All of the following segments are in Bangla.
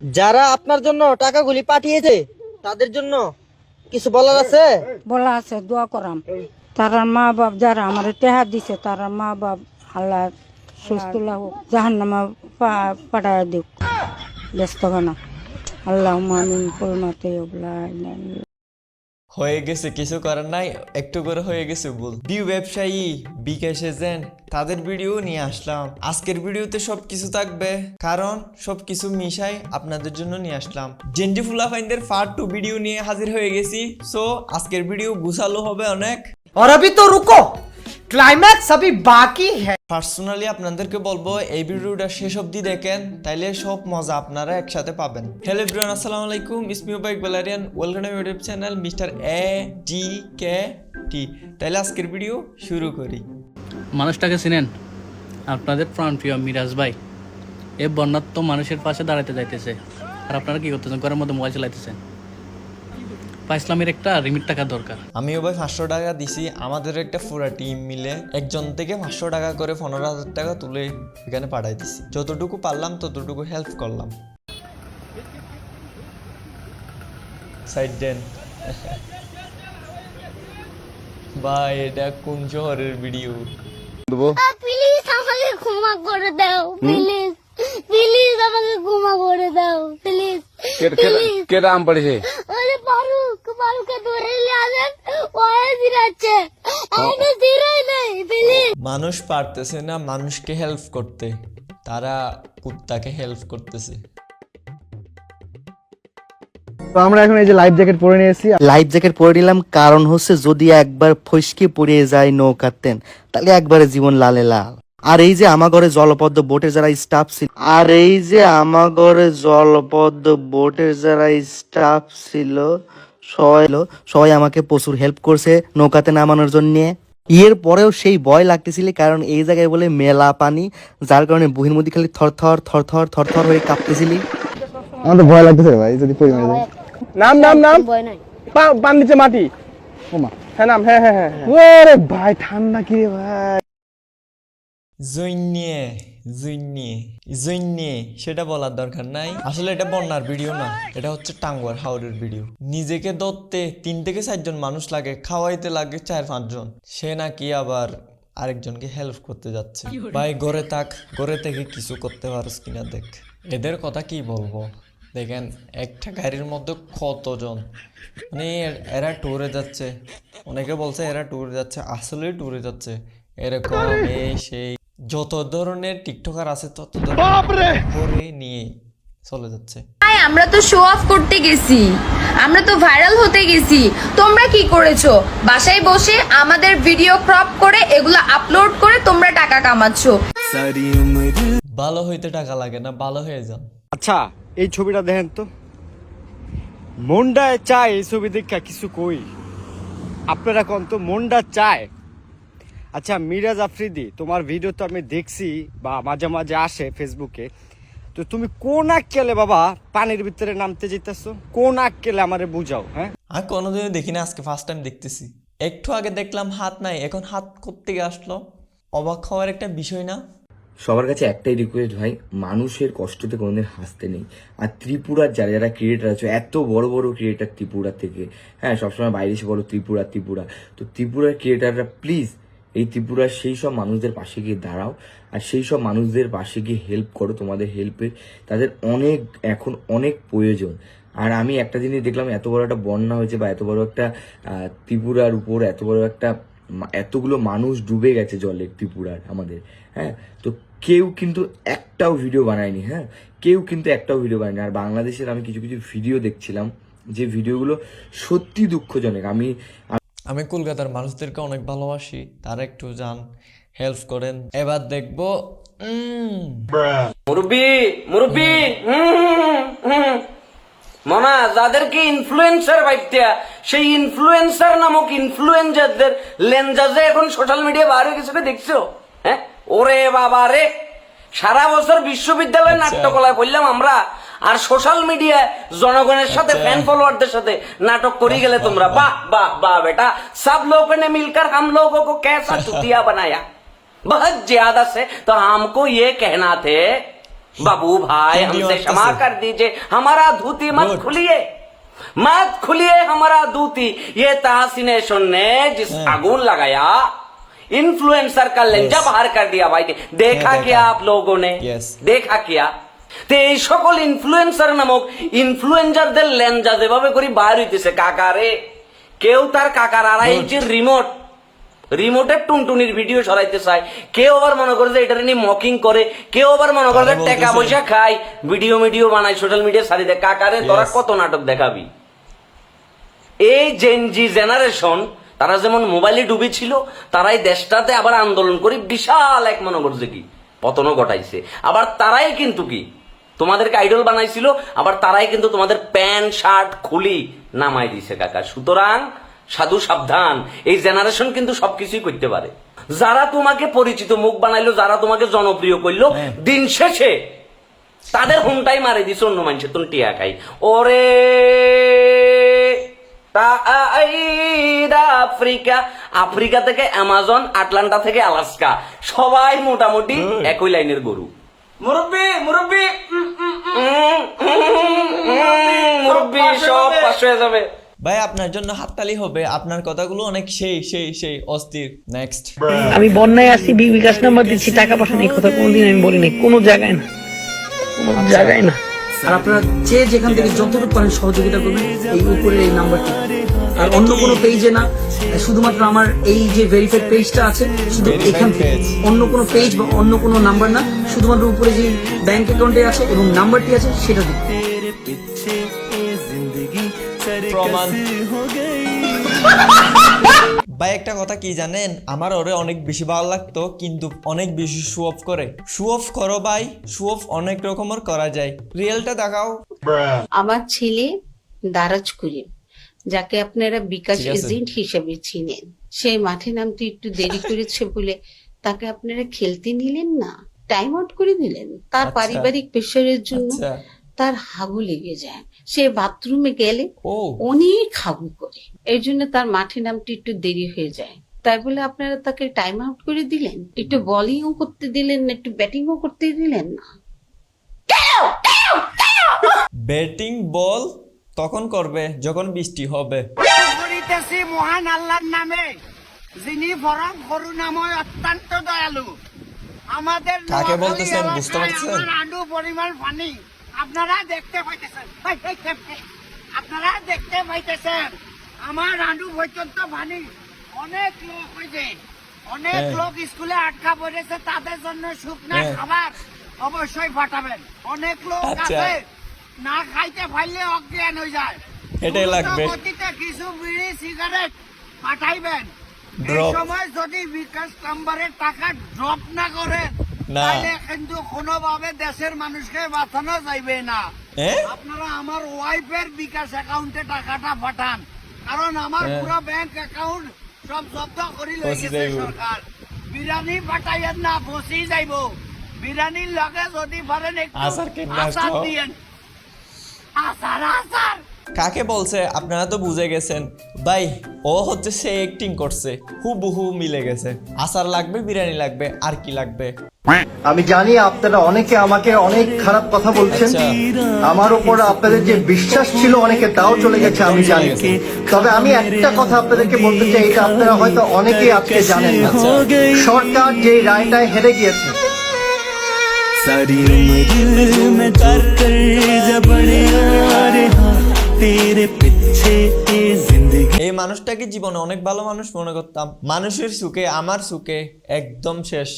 যারা আপনার জন্য টাকাগুলি পাঠিয়েছে, তাদের জন্য কিছু বলার আছে? বলা আছে, দোয়া করাম। তারা মা বাপ যারা আমার টেহা দিছে, তারা মা বাপ আল্লাহ সুস্থ লাগুক, জাহান্নামা পাঠায় দিক। ব্যস্ত না। আল্লাহ মামিন হয়ে গেছে কিছু করার নাই একটু করে হয়ে গেছে ভুল বিউ ব্যবসায়ী বিকাশ এজেন্ট তাদের ভিডিও নিয়ে আসলাম আজকের ভিডিওতে সব কিছু থাকবে কারণ সব কিছু মিশাই আপনাদের জন্য নিয়ে আসলাম জেন্টি ফুলাফাইনদের পার্ট টু ভিডিও নিয়ে হাজির হয়ে গেছি সো আজকের ভিডিও গুছালো হবে অনেক और अभी तो रुको ক্লাইম্যাক্স আমি বাকি হ্যাঁ পার্সোনালি আপনাদেরকে বলব এই ভিডিওটা শেষ অবধি দেখেন তাইলে সব মজা আপনারা একসাথে পাবেন। হ্যালো এভরিওয়ান আসসালামু আলাইকুম ইসমিউ বাইক বেলারিয়ান welcome to YouTube channel mister A D K T তাইলে আজকের ভিডিও শুরু করি। মানুষটাকে চিনেন? আপনাদের প্রাণপ্রিয় মিরাজ ভাই। এ বন্যাত্ম মানুষের পাশে দাঁড়াতে যাইতেছে। আর আপনারা কি করতেছেন? ঘরের মধ্যে মোবাইল চালাইতেছেন। বা ইসলামের একটা রিমিট টাকা দরকার। আমিও ভাই পাঁচশো টাকা দিছি আমাদের একটা পুরা টিম মিলে একজন থেকে পাঁচশো টাকা করে পনেরো হাজার টাকা তুলে এখানে পাঠাই দিছি। যতটুকু পারলাম ততটুকু হেল্প করলাম। সাইড দেন। ভাই এটা কোন শহরের ভিডিও প্লিজ আমাকে ক্ষমা করে দাও প্লিজ প্লিজ আমাকে ক্ষমা করে দাও প্লিজ কেটা আম পড়েছে ওরে ফারুক ফারুককে ধরে নিয়ে আসেন ওয়ে দিরাচ্ছে আমি দিরাই নাই প্লিজ মানুষ পারতেছে না মানুষকে হেল্প করতে। তারা কুত্তাকে হেল্প করতেছে। তো আমরা এখন এই যে লাইফ জ্যাকেট পরে নিয়েছি। লাইফ জ্যাকেট পরে নিলাম কারণ হচ্ছে যদি একবার ফসকে পড়ে যায় নৌকাতেন তাহলে একবারে জীবন লালে লাল। আর এই যে আমার ঘরে জলপদ্ম বোটের যারা স্টাফ ছিল আর এই যে আমার ঘরে জলপদ্ম বোটের যারা স্টাফ ছিল সবাই সবাই আমাকে প্রচুর হেল্প করছে নৌকাতে নামানোর জন্য। ইয়ের পরেও সেই ভয় লাগতেছিল কারণ এই জায়গায় বলে মেলা পানি যার কারণে বহির মধ্যে খালি থর থর থর থর থর থর হয়ে কাঁপতেছিলি। আমাদের ভয় লাগতেছে ভাই যদি পড়ি মারা যায় নাম নাম নাম। পা পান নিচে মাটি। ওমা হ্যাঁ নাম হ্যাঁ হ্যাঁ হ্যাঁ। ওরে ভাই ঠান্ডা কি রে ভাই। জৈন্যে জৈন্যে জৈন্যে সেটা বলার দরকার নাই। আসলে এটা বন্যার ভিডিও না এটা হচ্ছে টাঙ্গুয়ার হাওড়ের ভিডিও। নিজেকে ধরতে তিন থেকে চারজন মানুষ লাগে খাওয়াইতে লাগে চার পাঁচজন সে নাকি আবার আরেকজনকে হেল্প করতে যাচ্ছে। ভাই ঘরে থাক ঘরে থেকে কিছু করতে পারস কিনা দেখ। এদের কথা কি বলব? দেখেন একটা গাড়ির মধ্যে কতজন? মানে এরা ট্যুরে যাচ্ছে। অনেকে বলছে এরা ট্যুরে যাচ্ছে আসলেই ট্যুরে যাচ্ছে। এরকম এই সেই। যত ধরনের টিকটকার আছে তত ধরনের করে নিয়ে চলে যাচ্ছে। ভাই আমরা তো শো অফ করতে গেছি। আমরা তো ভাইরাল হতে গেছি। তোমরা কি করেছ? বাসায় বসে আমাদের ভিডিও ক্রপ করে এগুলো আপলোড করে তোমরা টাকা কামাচ্ছো। ভালো হইতে টাকা লাগে না ভালো হয়ে যান আচ্ছা এই ছবিটা দেখেন তো। মনডায় চায় এই ছবি দেখা কিছু কই? আপনারা কোন তো মনডা চায়। আচ্ছা মিরাজ আফ্রিদি তোমার ভিডিও তো আমি দেখছি বা মাঝে মাঝে আসে ফেসবুকে তো তুমি কোন আক্কেলে বাবা পানির ভিতরে নামতে যেতেছো কোন আক্কেলে আমারে বুঝাও হ্যাঁ? আমি কোনোদিনও দেখি না আজকে ফার্স্ট টাইম দেখতেছি। একটু আগে দেখলাম হাত নাই এখন হাত কোত্থেকে আসলো। অবাক হওয়ার একটা বিষয় না? সবার কাছে একটাই রিকোয়েস্ট ভাই মানুষের কষ্টতে কোনোদিন হাসতে নেই। আর ত্রিপুরার যারা যারা ক্রিয়েটার আছে এত বড় বড় ক্রিয়েটার ত্রিপুরা থেকে। হ্যাঁ সবসময় বাইরে এসে বলো ত্রিপুরা ত্রিপুরা। তো ত্রিপুরার ক্রিয়েটাররা প্লিজ এই ত্রিপুরার সেই সব মানুষদের পাশে গিয়ে দাঁড়াও আর সেই সব মানুষদের পাশে গিয়ে হেল্প করো, তোমাদের হেল্পে তাদের অনেক, এখন অনেক প্রয়োজন। আর আমি একটা জিনিস দেখলাম, এত বড় একটা বন্যা হয়েছে বা এত বড় একটা ত্রিপুরার উপর এত বড় একটা এতগুলো মানুষ ডুবে গেছে জলে ত্রিপুরার আমাদের হ্যাঁ? তো কেউ কিন্তু একটাও ভিডিও বানায়নি হ্যাঁ? কেউ কিন্তু একটাও ভিডিও বানায়নি। আর বাংলাদেশের আমি কিছু কিছু ভিডিও দেখছিলাম, যে ভিডিওগুলো সত্যি দুঃখজনক। আমি আমি কলকাতার মানুষদেরকে অনেক ভালোবাসি তারা একটু যান হেল্প করেন। এবার দেখব মুরব্বি মুরব্বি মামা যাদেরকে ইনফ্লুয়েন্সার ভাবতে সেই ইনফ্লুয়েন্সার নামক ইনফ্লুয়েন্সারদের লেনজাজে এখন সোশ্যাল মিডিয়া বার হয়ে গেছে দেখছ? হ্যাঁ? ওরে বাবা রে সারা বছর বিশ্ববিদ্যালয় নাট্যকলায় বললাম আমরা আর সোশ্যাল মিডিয়ায় জনগণের সাথে ফ্যান ফলোয়ারদের সাথে নাটক করে গেলে তোমরা বাহ বাহ বাহ বেটা সব लोगों ने मिलकर हम लोगों को कैसा चुतिया बनाया बहुत ज्यादा से तो हमको ये कहना थे बाबू भाई हिंदी हमसे और क्षमा कसम। कर दीजिए हमारा धोती मत Good. खुलिए मत खुलिए हमारा धोती ये तहसीन ने जिस हाँ। आगुन लगाया इन्फ्लुएंसर का लेंजा Yes. बाहर कर दिया भाई देखा देखा। क्या आप लोगों ने Yes. দেখা কিয়া তো এই সকল ইনফ্লুয়েন্সার নামক ইনফ্লুয়েন্সারদের লেনজা যেভাবে করি বাইর হইতেছে কাকারে কেউ তার কাকার আড়াই ইঞ্চির রিমোট রিমোটের টুনটুনির ভিডিও সরাইতে চায় কেউ আবার মনে করে যে এটা নিয়ে মকিং করে কেউ আবার মনে করে টাকা পয়সা খায় ভিডিও ভিডিও বানায় সোশ্যাল মিডিয়া সারি দেয় কাকারে তোরা কত নাটক দেখাবি? এই জেনজি জেনারেশন তারা যেমন মোবাইলে ডুবে ছিল তারাই দেশটাতে আবার আন্দোলন করে বিশাল এক মনে করছে কি পতনও ঘটাইছে। আবার তারাই কিন্তু কি তোমাদেরকে আইডল বানাইছিল আবার তারাই কিন্তু তোমাদের প্যান্ট শার্ট খুলি নামাই দিছে কাকা। সুতরাং সাধু সাবধান এই জেনারেশন কিন্তু সবকিছুই করতে পারে। যারা তোমাকে পরিচিত মুখ বানাইলো যারা তোমাকে জনপ্রিয় করল হ্যাঁ। দিন শেষে তাদের হুমটাই মারে দিছে অন্য মানুষের তুমি টিয়া খাই। ওরে আফ্রিকা আফ্রিকা থেকে অ্যামাজন আটলান্টা থেকে আলাস্কা সবাই মোটামুটি একই লাইনের গরু। মুরব্বি মুরব্বি মুরব্বি সব পাশ হয়ে যাবে। ভাই আপনার জন্য হাততালি হবে। আপনার কথাগুলো অনেক সেই সেই সেই অস্থির। নেক্সট আমি বন্যায় আসছি বি- বিকাশ নাম্বার দিচ্ছি টাকা পয়সা নেই কথা কোনোদিন আমি বলি নাই কোনো জায়গায় না। কোনো জায়গায় না। আর আপনারা যে যেখান থেকে যতটুকু পারেন সহযোগিতা করবেন এই উপরের এই নাম্বারটি। আর অন্য কোনো পেজে না শুধুমাত্র আমার এই যে ভেরিফাইড পেজটা আছে শুধু এখান থেকে। অন্য কোনো পেজ বা অন্য কোনো নাম্বার না শুধুমাত্র উপরে যে ব্যাংক অ্যাকাউন্টে আছে এবং নাম্বারটি আছে সেটা দিন ভাই একটা কথা কি জানেন? আমার ওরে অনেক বেশি ভালো লাগতো কিন্তু অনেক বেশি শু অফ করে। শু অফ করো ভাই শু অফ অনেক রকমের করা যায়। রিয়েলটা দেখাও। আমার ছেলে দারাজ করিম যাকে আপনারা বিকাশ এজেন্ট হিসেবে চিনেন। সে মাঠে নামতে একটু দেরি করেছে বলে তাকে আপনারা খেলতে নিলেন না? টাইম আউট করে দিলেন। তার আচ্ছা। পারিবারিক প্রেশারের জন্য আচ্ছা। তার হাগু লেগে যায়। সে বাথরুমে গেলে অনেক হাগু করে। এই জন্য তার মাঠে নামতে একটু দেরি হয়ে যায়। তাই বলে আপনারা তাকে টাইম আউট করে দিলেন? একটু বলিংও করতে দিলেন না? একটু ব্যাটিংও করতে দিলেন না? ব্যাটিং বল তখন করবে যখন বৃষ্টি হবে করিতেছি মহান আল্লাহর নামে যিনি পরম করুণাময় অত্যন্ত দয়ালু আমাদের কাকে বলতেছেন? বুঝতে পারছেন? আমার পরিমাণ পানি আপনারা দেখতে পাইতেছেন আপনারা দেখতে পাইতেছেন আমার আলু পর্যন্ত পানি অনেক লোক হয়েছে অনেক হ্যাঁ। লোক স্কুলে আটকা পড়েছে তাদের জন্য শুকনা হ্যাঁ। খাবার অবশ্যই পাঠাবেন অনেক লোক আচ্ছা। আছে না খাইতে পারলে অজ্ঞান হয়ে যায় এটাই লাগবে। গতিতে কিছু বিড়ি সিগারেট পাঠাইবেন এই সময় যদি বিকাশ নাম্বারের টাকা ড্রপ না করে। তাহলে কিন্তু কোনোভাবে দেশের মানুষকে বাঁচানো যাইবে না আপনারা আমার ওয়াইফের বিকাশ অ্যাকাউন্টে টাকাটা পাঠান কারণ আমার হ্যাঁ। পুরো ব্যাংক অ্যাকাউন্ট সব জব্দ করে লইছে। সরকার বিরানি পাঠাইয়েন না ফসি যাইব বিরানির লগে যদি পারেন একটু আচার। দিয়েন আসার আসার। কাকে বলছে? আপনারা তো বুঝে গেছেন। ভাই ও হচ্ছে সে অ্যাক্টিং করছে। হুবহু মিলে গেছে। আসার লাগবে বিরিয়ানি লাগবে আর কি লাগবে? আমি জানি আপনারা অনেকে আমাকে অনেক খারাপ কথা বলছেন। আচ্ছা। আমার উপর আপনাদের যে বিশ্বাস ছিল অনেকে তাও চলে গেছে আমি জানি। তবে আমি একটা কথা আপনাদেরকে বলতে চাই এটা আপনারা হয়তো অনেকে আজকে জানেন না। আচ্ছা। সরকার যে রায়টায় হেরে গিয়েছে। সারি উমর মে কর কর তেরে পিছে এই মানুষটাকে জীবনে অনেক ভালো মানুষ মনে করতাম? মানুষের সুখে আমার সুখে একদম শেষ।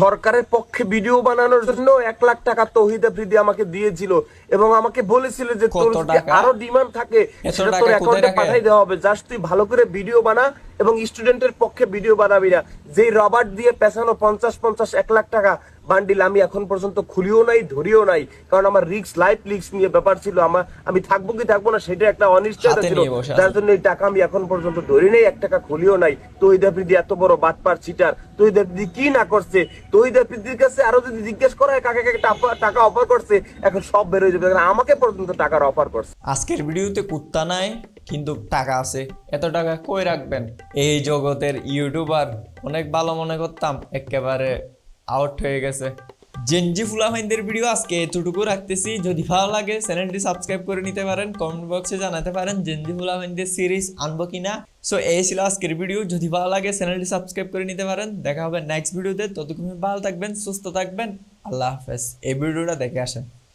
সরকারের পক্ষে ভিডিও বানানোর জন্য এক লাখ টাকা তৌহিদ আফ্রিদি আমাকে দিয়েছিল এবং আমাকে বলেছিল যে তোর আরও ডিমান্ড থাকে সেটা তোর অ্যাকাউন্টে পাঠাই দেওয়া হবে। জাস্ট তুই ভালো করে ভিডিও বানা এবং স্টুডেন্টের পক্ষে ভিডিও বানাবি না। যেই রবার্ট দিয়ে পেছানো পঞ্চাশ পঞ্চাশ এক লাখ টাকা বান্ডিল আমি এখন পর্যন্ত খুলিও নাই ধরিও নাই। কারণ আমার রিক্স লাইফ রিক্স নিয়ে ব্যাপার ছিল। আমার আমি থাকব কি থাকব না সেটা একটা অনিশ্চয়তা ছিল। যার জন্য এই টাকা আমি এখন পর্যন্ত ধরি নেই এক টাকা খুলিও নাই। তৈদ আফ্রিদি এত বড় বাটপার চিটার তৈদ আফ্রিদি কি না করছে? তৈদ আফ্রিদির কাছে আরও যদি জিজ্ঞেস করা কাকে কাকে টাকা- টাকা অফার করছে এখন সব বের হয়ে যাবে। কারণ আমাকে পর্যন্ত টাকার অফার করছে। আজকের ভিডিওতে কুত্তা নাই কিন্তু টাকা আছে। এত টাকা কই রাখবেন? এই জগতের ইউটিউবার অনেক ভালো মনে করতাম একেবারে আউট হয়ে গেছে। জেনজি ফুলামাইনদের ভিডিও আজকে এতটুকু রাখতেছি। যদি ভালো লাগে, চ্যানেলটি সাবস্ক্রাইব করে নিতে পারেন। কমেন্ট বক্সে জানাতে পারেন জেনজি ফুলামাইনদের সিরিজ আনব কিনা। সো এই ছিল আজকের ভিডিও যদি ভালো লাগে, চ্যানেলটি সাবস্ক্রাইব করে নিতে পারেন। দেখা হবে নেক্সট ভিডিওতে ততক্ষণ ভালো থাকবেন, সুস্থ থাকবেন। আল্লাহ হাফেজ। এই ভিডিওটা দেখে আসেন।